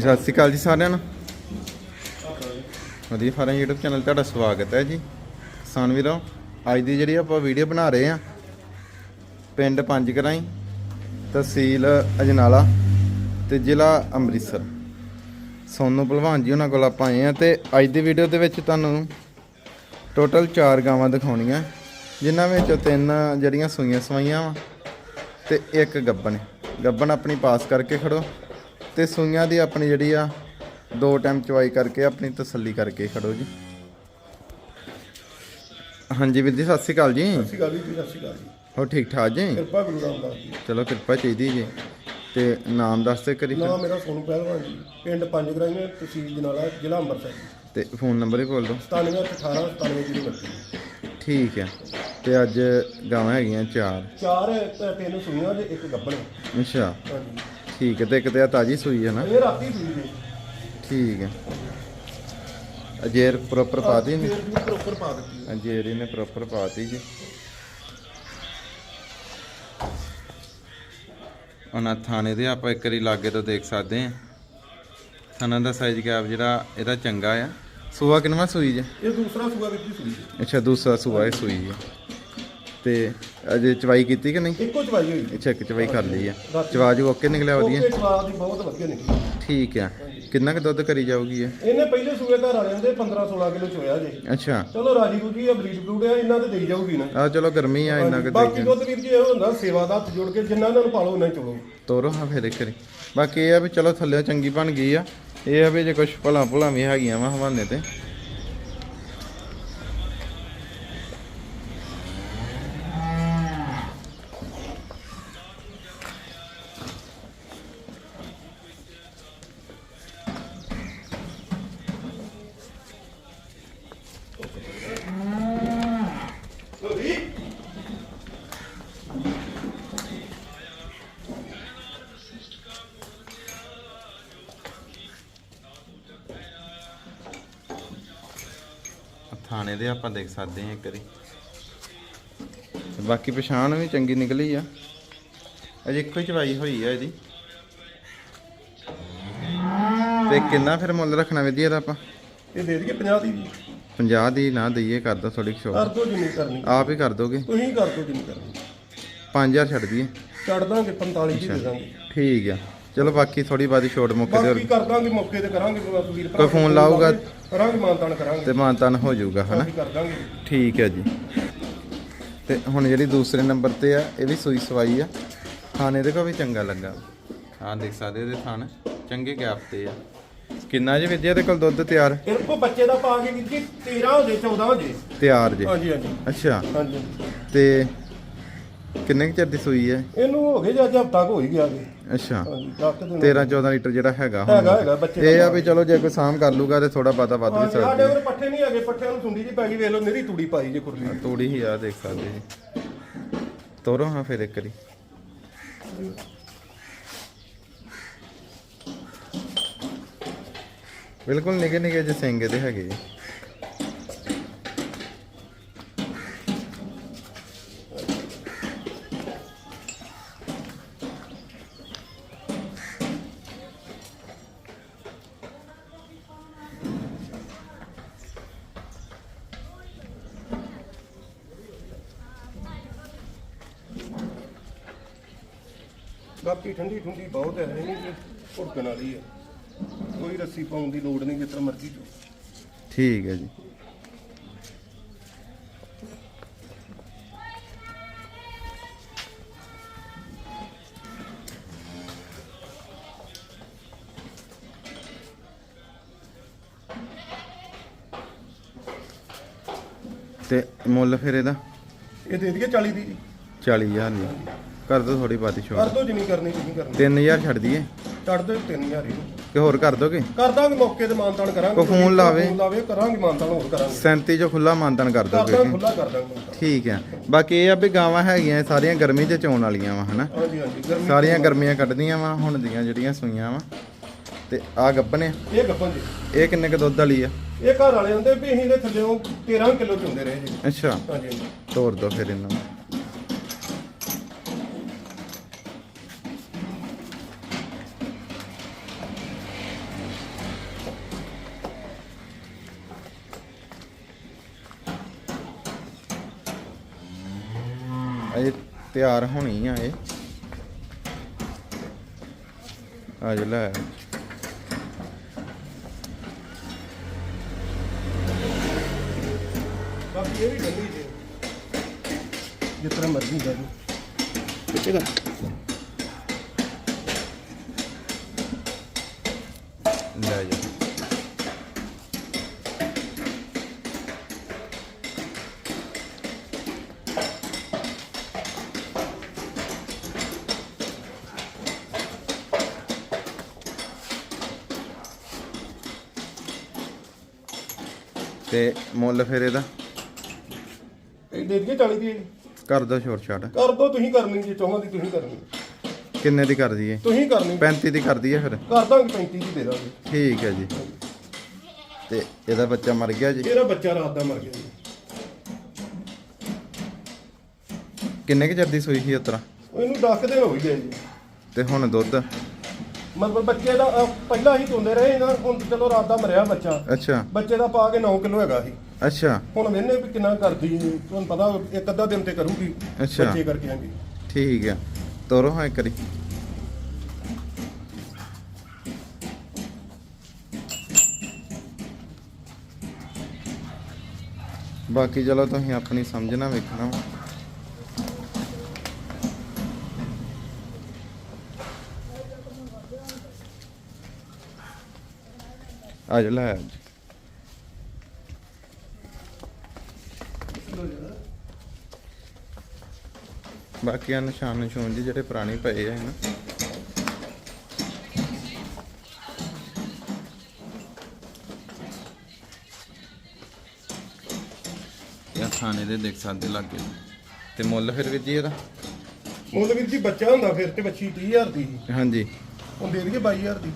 ਸਤਿ ਸ਼੍ਰੀ ਅਕਾਲ ਜੀ ਸਾਰਿਆਂ ਨੂੰ। ਵਧੀਆ ਫਾਰਮ YouTube ਚੈਨਲ ਤੁਹਾਡਾ ਸਵਾਗਤ ਹੈ ਜੀ। ਕਿਸਾਨ ਵੀਰੋ, ਅੱਜ ਦੀ ਜਿਹੜੀ ਆਪਾਂ ਵੀਡੀਓ ਬਣਾ ਰਹੇ ਆ ਪਿੰਡ ਪੰਜ ਕਰਾਈ ਤਹਿਸੀਲ ਅਜਨਾਲਾ ਤੇ ਜ਼ਿਲ੍ਹਾ ਅੰਮ੍ਰਿਤਸਰ। ਸੋਨੂ ਭਲਵਾਨ ਜੀ ਉਹਨਾਂ ਕੋਲ ਆਪਾਂ ਆਏ ਆ ਤੇ ਅੱਜ ਦੀ ਵੀਡੀਓ ਦੇ ਵਿੱਚ ਤੁਹਾਨੂੰ ਟੋਟਲ 4 ਗਾਵਾਂ ਦਿਖਾਉਣੀਆਂ, ਜਿਨ੍ਹਾਂ ਵਿੱਚੋਂ ਤਿੰਨ ਜਿਹੜੀਆਂ ਸੂਈਆਂ ਸਵਾਈਆਂ ਵਾ ਤੇ ਇੱਕ ਗੱਬਣ। ਗੱਬਣ ਆਪਣੀ ਪਾਸ ਕਰਕੇ ਖੜੋ। ਤੇ ਸੂਈਆਂ ਦੀ ਆਪਣੀ ਜਿਹੜੀ ਆ ਦੋ ਟਾਈਮ ਚਵਾਈ ਕਰਕੇ ਆਪਣੀ ਤਸੱਲੀ ਕਰਕੇ ਖੜੋ ਜੀ। ਹਾਂਜੀ ਵੀਰ ਜੀ ਸਤਿ ਸ਼੍ਰੀ ਅਕਾਲ ਜੀ। ਸਤਿ ਸ਼੍ਰੀ ਅਕਾਲ ਜੀ ਸਤਿ ਸ਼੍ਰੀ ਅਕਾਲ ਜੀ। ਹੋ ਠੀਕ ਠਾਕ ਜੀ? ਕਿਰਪਾ ਗੁਰੂ ਰਾਮਦਾਸ ਜੀ ਚਲੋ ਕਿਰਪਾ ਚਾਹੀਦੀ ਜੀ। ਤੇ ਨਾਮ ਦੱਸ ਤੇ ਕਰੀ ਨਾਮ ਮੇਰਾ ਸੋਨੂ ਪਹਿਲਵਾਨ ਜੀ ਪਿੰਡ ਪੰਜ ਗਰਾਈਆਂ ਤਹਿਸੀਲ ਜਨਾਲਾ ਜ਼ਿਲ੍ਹਾ ਅੰਮ੍ਰਿਤਸਰ ਤੇ ਫੋਨ ਨੰਬਰ ਹੀ ਬੋਲ ਦਿਓ। 9718 9729 ਠੀਕ ਹੈ ਤੇ ਅੱਜ ਗਾਵਾਂ ਹੈਗੀਆਂ ਚਾਰ। ਚਾਰ ਤਿੰਨ ਸੂਈਆਂ ਤੇ ਇੱਕ ਗੱਬਣ ਅੱਛਾ। ਹਾਂਜੀ। ਠੀਕ ਹੈ ਤੇ ਇੱਕ ਤੇ ਆ ਤਾਜੀ ਸੂਈ ਹੈ ਨਾ? ਇਹ ਰਾਤੀ ਸੂਈ ਜੀ ਠੀਕ ਹੈ। ਅਜੇਰ ਪ੍ਰੋਪਰ ਪਾਤੀ ਨੇ ਫੇਰ ਵੀ ਪ੍ਰੋਪਰ ਪਾ ਦਿੱਤੀ ਹੈ। ਅਜੇਰ ਇਹਨੇ ਪ੍ਰੋਪਰ ਪਾਤੀ ਜੀ। ਉਹਨਾਂ ਥਾਣੇ ਦੇ ਆਪਾਂ ਇੱਕ ਵਾਰੀ ਲਾਗੇ ਤੋਂ ਦੇਖ ਸਕਦੇ ਆ ਥਾਣਾ ਦਾ ਸਾਈਜ਼ ਗੈਪ ਜਿਹੜਾ ਇਹਦਾ ਚੰਗਾ ਆ। ਸੂਆ ਕਿੰਨਵਾ ਸੂਈ ਜੇ? ਇਹ ਦੂਸਰਾ ਸੂਆ ਵਿੱਚ ਹੀ ਸੂਈ ਜੀ ਅੱਛਾ ਦੂਸਰਾ ਸੂਆ ਇਹ ਸੂਈ ਹੈ। ਤੇ ਅਜੇ ਚਵਾਈ ਕੀਤੀ ਕਿ ਨਹੀਂ? ਇੱਕੋ ਚਵਾਈ ਹੋਈ। ਅੱਛਾ ਇੱਕ ਚਵਾਈ ਕਰ ਲਈ ਆ। ਚਵਾਜ ਓਕੇ ਨਿਕਲਿਆ ਵਧੀਆ? ਓਕੇ ਸਵਾਦ ਦੀ ਬਹੁਤ ਵਧੀਆ ਨਿਕਲੀ। ਠੀਕ ਆ। ਕਿੰਨਾ ਕੁ ਦੁੱਧ ਕਰੀ ਜਾਊਗੀ ਇਹ? ਇਹਨੇ ਪਹਿਲੇ ਸੂਏ ਘਰ ਵਾਲਿਆਂ ਦੇ 15 16 ਕਿਲੋ ਚੋਇਆ ਜੀ। ਅੱਛਾ। ਚਲੋ ਰਾਜੀ ਗੁਜੀ ਆ ਬਰੀਡ ਬਰੂਡ ਆ ਇਹਨਾਂ ਤੇ ਦੇਈ ਜਾਊਗੀ ਨਾ। ਆ ਚਲੋ ਗਰਮੀ ਆ ਇੰਨਾ ਕੁ ਬਾਕੀ ਦੁੱਧ ਵੀਰ ਜੀ ਇਹ ਹੁੰਦਾ ਸੇਵਾ ਦਾ ਹੱਥ ਜੋੜ ਕੇ ਜਿੰਨਾ ਇਹਨਾਂ ਨੂੰ ਪਾਲੋ ਉਹਨਾਂ ਹੀ ਚਲੋ ਤੋਰੋ ਹਾਂ ਫਿਰ ਇੱਕ ਵਾਰੀ। ਬਾਕੀ ਇਹ ਆ ਵੀ ਚਲੋ ਥੱਲੇ ਚੰਗੀ ਬਣ ਗਈ ਆ। ਇਹ ਆ ਵੀ ਜੇ ਕੁਝ ਭਲਾ ਭੁਲਾ ਵੀ ਹੈਗੀਆਂ ਵਾ ਹਵਾਨੇ ਤੇ। ਥਾਣੇ ਦੇ ਆਪਾਂ ਦੇਖ ਸਕਦੇ ਹਾਂ ਇੱਕ ਵਾਰੀ। ਤੇ ਬਾਕੀ ਪਛਾਣ ਵੀ ਚੰਗੀ ਨਿਕਲੀ ਆ। ਅਜੇ ਇੱਕੋ ਹੀ ਚਵਾਈ ਹੋਈ ਆ ਇਹਦੀ। ਤੇ ਕਿੰਨਾ ਫਿਰ ਮੁੱਲ ਰੱਖਣਾ ਵਧੀਆ ਦਾ ਆਪਾਂ? ਇਹ ਦੇ ਦਈਏ 50 ਦੀ। ਜੀ 50 ਦੀ ਨਾ ਦਈਏ ਕਰ ਦੋ ਥੋੜੀ ਕਰ ਸ਼ੋਰ ਦੋ ਜਿੰਨੀ ਕਰਨੀ। ਆਪ ਹੀ ਕਰ ਦੋਗੇ? ਤੁਸੀਂ ਕਰ ਦੋ ਜਿੰਨੀ ਕਰਨੀ। 5000 ਛੱਡ ਦਈਏ। ਛੱਡ ਦਾਂਗੇ 45 ਦੀ ਦੇ ਦਾਂਗੇ। ਠੀਕ ਆ। ਚਲੋ ਬਾਕੀ ਥੋੜੀ ਬਾਦੀ ਛੋਟ ਮੌਕੇ ਤੇ ਬਾਕੀ ਕਰ ਦਾਂਗੇ ਮੌਕੇ ਤੇ ਕਰਾਂਗੇ ਵੀਰ ਭਰਾ ਕੋਈ ਫੋਨ ਲਾਊਗਾ? ਕਰਾਂਗੇ ਮਾਨਤਾਨ ਕਰਾਂਗੇ। ਤੇ ਮਾਨਤਾਨ ਹੋ ਜਾਊਗਾ ਹਨਾ? ਬਾਕੀ ਕਰ ਦਾਂਗੇ। ਠੀਕ ਹੈ ਜੀ। ਤੇ ਹੁਣ ਜਿਹੜੀ ਦੂਸਰੇ ਨੰਬਰ ਤੇ ਆ ਇਹ ਵੀ ਸੂਈ ਸਵਾਈ ਆ। ਖਾਣੇ ਦੇ ਕੋ ਵੀ ਚੰਗਾ ਲੱਗਾ। ਹਾਂ ਦੇਖ ਸਕਦੇ ਇਹਦੇ ਥਾਣ। ਚੰਗੇ ਗੈਪ ਤੇ ਆ। ਕਿੰਨਾ ਜੀ ਵਿਦਿਆ ਦੇ ਕੋਲ ਦੁੱਧ ਤਿਆਰ? ਇਹ ਕੋ ਬੱਚੇ ਦਾ ਪਾ ਕੇ ਵੀਰ ਜੀ 13 ਹੋ ਜੇ 14 ਹੋ ਜੇ। ਤਿਆਰ ਜੀ। ਹਾਂਜੀ ਹਾਂਜੀ। ਅੱਛਾ। ਹਾਂਜੀ। ਤੇ ਕਿੰਨੇ ਕੁ ਚਿਰ ਦੀ ਸੂਈ ਹੈ? ਇਹਨੂੰ ਹੋ ਗਏ ਜੇ ਅੱਜ ਹਫਤਾ ਹੋ ਹੀ ਗਿਆ ਜੀ। ਅੱਛਾ। ਹਾਂਜੀ 10 ਦਿਨ 13 14 ਲੀਟਰ ਜਿਹੜਾ ਹੈਗਾ ਹੁਣ। ਹੈਗਾ ਹੈਗਾ ਬੱਚੇ ਇਹ ਆ ਵੀ ਚਲੋ ਜੇ ਕੋਈ ਸਾਮ ਕਰ ਲੂਗਾ ਤੇ ਥੋੜਾ ਪਤਾ ਵੱਧ ਵੀ ਹਾਂਜੀ, ਸਾਡੇ ਸਕਦੀ ਕੋਲ ਪੱਠੇ ਨਹੀਂ ਹੈਗੇ ਪੱਠਿਆਂ ਨੂੰ ਸੁੰਡੀ ਜੀ ਪੈ ਗਈ ਵੇਖ ਲਓ ਮੇਰੀ ਤੂੜੀ ਪਾਈ ਜੇ ਕੁਰਲੀ ਤੂੜੀ ਹੀ ਆ ਦੇਖ ਸਕਦੇ ਜੀ। ਤੋਰੋ ਹਾਂ ਫਿਰ ਇੱਕ ਵਾਰੀ। ਬਿਲਕੁਲ ਨਿੱਕੇ ਨਿੱਕੇ ਜਿਹੇ ਸਿੰਘ ਇਹਦੇ ਹੈਗੇ ਜੀ। ਬਾਕੀ ਠੰਡੀ ਠੰਡੀ ਬਹੁਤ ਹੈ ਨਹੀਂ ਭੁੜਕਣ ਵਾਲੀ ਹੈ। ਕੋਈ ਰੱਸੀ ਪਾਉਣ ਦੀ ਲੋੜ ਨਹੀਂ ਜਿਸ ਤਰ੍ਹਾਂ ਮਰਜ਼ੀ ਚੋ ਠੀਕ ਹੈ ਜੀ। ਤੇ ਮੁੱਲ ਫਿਰ ਇਹਦਾ? ਇਹ ਦੇ ਦਈਏ 40 ਦੀ ਜੀ। 40000 ਜੀ ਕਰ ਦੋ ਥੋੜੀ ਬਾਤੀ ਕਰ ਛੋੜ ਦੋ ਜਿੰਨੀ ਕਰਨੀ ਤੁਸੀਂ ਕਰਨੀ। 3000 ਛੱਡ ਦਈਏ। ਛੱਡ ਦਿਓ 3000 ਹੀ। ਕਿ ਹੋਰ ਕਰ ਦੋਗੇ? ਕਰ ਦਾਂਗੇ ਮੌਕੇ ਤੇ ਮਾਨਤਾਨ ਕਰਾਂਗੇ। ਕੋਈ ਫੋਨ ਲਾਵੇ। ਫੋਨ ਲਾਵੇ ਕਰਾਂਗੇ ਮਾਨਤਾਨ ਹੋਰ ਕਰਾਂਗੇ। 37 ਜੋ ਖੁੱਲਾ ਮਾਨਤਨ ਕਰ ਕਰ ਦੋਗੇ। ਖੁੱਲਾ ਕਰ ਦਾਂਗੇ। ਠੀਕ ਹੈ। ਬਾਕੀ ਇਹ ਆ ਵੀ ਗਾਵਾਂ ਹੈਗੀਆਂ ਸਾਰੀਆਂ ਗਰਮੀ 'ਚ ਚੋਣ ਵਾਲੀਆਂ ਵਾ ਹਨਾ? ਹਾਂਜੀ ਹਾਂਜੀ ਗਰਮੀ ਸਾਰੀਆਂ ਗਰਮੀਆਂ ਕੱਢਦੀਆਂ ਵਾ ਹੁਣ ਦੀਆਂ ਜਿਹੜੀਆਂ ਸੂਈਆਂ ਵਾ। ਤੇ ਆ। ਗੱਬਨੇ ਇਹ ਗੱਪਨ ਜੀ। ਇਹ ਕਿੰਨੇ ਕ ਦੁੱਧ ਵਾਲੀ ਆ? ਇਹ ਘਰ ਵਾਲੇ ਹੁੰਦੇ ਵੀ ਅਸੀਂ ਦੇ ਥੱਲੇੋਂ 13 ਕਿਲੋ ਚੁੰਦੇ ਰਹੇ ਜੀ। ਅੱਛਾ। ਹਾਂਜੀ ਤੋੜ ਦੋ ਫਿਰ ਇਹਨਾਂ ਨੂੰ। ਤਿਆਰ ਹੋਣੀ ਆ ਇਹ। ਆ ਜਾ ਲੈ। ਬਾਕੀ ਇਹ ਵੀ ਠੰਡੀ ਜੇ ਤਰ੍ਹਾਂ ਮਰਜ਼ੀ ਕਰ ਲਓ। ਕਿੱਥੇ ਕਰ। ਤੇ ਮੁੱਲ ਫਿਰ ਇਹਦਾ? ਇਹ ਦੇ ਦਈਏ 40 ਦੀ ਕਰ ਦੋ ਛੋਟ ਛਾਟ ਕਰ ਦੋ ਤੁਸੀਂ ਕਰਨੀ ਜੇ ਚਾਹੋ ਦੀ ਤੁਸੀਂ ਕਰਨੀ ਕਿੰਨੇ ਦੀ ਕਰ ਦਈਏ? ਤੁਸੀਂ ਕਰਨੀ 35 ਦੀ ਕਰ ਦਈਏ ਫਿਰ। ਕਰ ਦਾਂਗੇ 35 ਦੀ ਦੇ ਦਾਂਗੇ। ਠੀਕ ਹੈ ਜੀ। ਤੇ ਇਹਦਾ ਬੱਚਾ ਮਰ ਗਿਆ ਜੀ? ਇਹਦਾ ਬੱਚਾ ਰਾਤ ਦਾ ਮਰ ਗਿਆ ਜੀ। ਕਿੰਨੇ ਕੁ ਚਿਰ ਦੀ ਸੂਈ ਸੀ ਉਤਰਾ ਇਹਨੂੰ 10 ਦਿਨ ਹੋ ਗਏ ਜੀ। ਤੇ ਹੁਣ ਦੁੱਧ? ਮਤਲਬ ਬੱਚੇ ਦਾ ਅਹ, ਪਹਿਲਾਂ ਹੀ ਧੁੰਦੇ ਰਹੇ ਨਾ ਹੁਣ ਚਲੋ ਰਾਤ ਦਾ ਮਰਿਆ ਬੱਚਾ। ਅੱਛਾ। ਬੱਚੇ ਦਾ ਪਾ ਕੇ 9 ਕਿਲੋ ਹੈਗਾ ਸੀ। ਅੱਛਾ। ਹੁਣ ਵੇਨੇ ਵੀ ਕਿੰਨਾ ਕਰਦੀ ਹੈ ਤੁਹਾਨੂੰ ਪਤਾ ਇੱਕ ਅੱਧਾ ਦਿਨ ਤੇ ਕਰੂਗੀ ਅੱਛਾ। ਬੱਚੇ ਕਰਕੇ ਆਂਗੀ। ਠੀਕ ਹੈ ਤੋਰੋ ਹਾਂ ਇੱਕ ਵਾਰੀ। ਬਾਕੀ ਚਲੋ ਤੁਸੀਂ ਆਪਣੀ ਸਮਝਣਾ ਵੇਖਣਾ। ਵਾ। ਆ ਜਾ ਲੈ। ਬਾਕੀ ਆ ਨਿਸ਼ਾਨ ਨਿਸ਼ੂਨ ਜੀ ਜਿਹੜੇ ਪੁਰਾਣੇ ਪਏ ਆ ਨਾ ਇਹ ਥਾਣੇ ਦੇ ਦੇਖ ਸਕਦੇ ਲੱਗੇ। ਤੇ ਮੁੱਲ ਫਿਰ ਵੀ ਜੀ ਇਹਦਾ? ਮੁੱਲ ਵੀਰ ਜੀ ਬੱਚਾ ਹੁੰਦਾ ਫਿਰ ਤੇ ਬੱਚੀ 30000 ਦੀ। ਸੀ। ਹਾਂਜੀ। ਹੁਣ ਦੇ ਦਈਏ 22000 ਦੀ।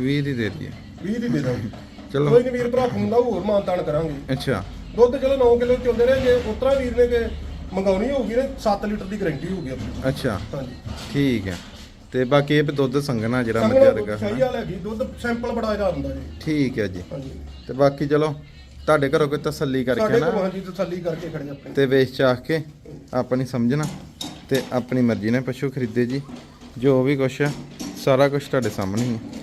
20 ਦੀ ਦੇ ਦਈਏ। 20 ਦੀ ਦੇ ਦਾਂਗੇ ਚਲੋ। ਕੋਈ ਨਹੀਂ ਵੀਰ ਭਰਾ ਫੋਨ ਲਾਓ ਹੋਰ ਮਾਨਤਾਨ ਕਰਾਂਗੇ। ਅੱਛਾ। ਦੁੱਧ ਚਲੋ 9 ਕਿਲੋ ਚੁੰਦੇ ਰਹੇ ਜੇ ਉਤਰਾ ਵੀਰ ਨੇ ਕਿ ਮੰਗਾਉਣੀ ਹੋਊਗੀ ਨਾ 7 ਲੀਟਰ ਦੀ ਗਾਰੰਟੀ ਹੋਊਗੀ ਆਪਣੀ। ਅੱਛਾ। ਹਾਂਜੀ। ਠੀਕ ਹੈ। ਤੇ ਬਾਕੀ ਇਹ ਵੀ ਦੁੱਧ ਸੰਘਣਾ ਜਿਹੜਾ ਸੰਘਣਾ ਮੱਝਾ ਦੁੱਧ ਰਗਾ ਸਹੀ ਹਾਲ ਹੈਗੀ ਦੁੱਧ ਸੈਂਪਲ ਬੜਾ ਇਹਦਾ ਹੁੰਦਾ ਜੀ। ਠੀਕ ਹੈ ਜੀ। ਹਾਂਜੀ। ਤੇ ਬਾਕੀ ਚਲੋ ਤੁਹਾਡੇ ਘਰੋਂ ਕੋਈ ਤਸੱਲੀ ਕਰਕੇ ਸਾਡੇ ਨਾ? ਕੋਲ ਹਾਂਜੀ ਤਸੱਲੀ ਕਰਕੇ ਖੜੇ ਆਪਣੇ। ਤੇ ਵੇਚ ਕੇ ਆਪਣੀ ਸਮਝਣਾ ਤੇ ਆਪਣੀ ਮਰਜ਼ੀ ਨਾਲ ਪਸ਼ੂ ਖਰੀਦੇ ਜੀ। ਜੋ ਵੀ ਕੁਛ ਆ ਸਾਰਾ ਕੁਝ ਤੁਹਾਡੇ ਸਾਹਮਣੇ ਹੀ ਹੈ।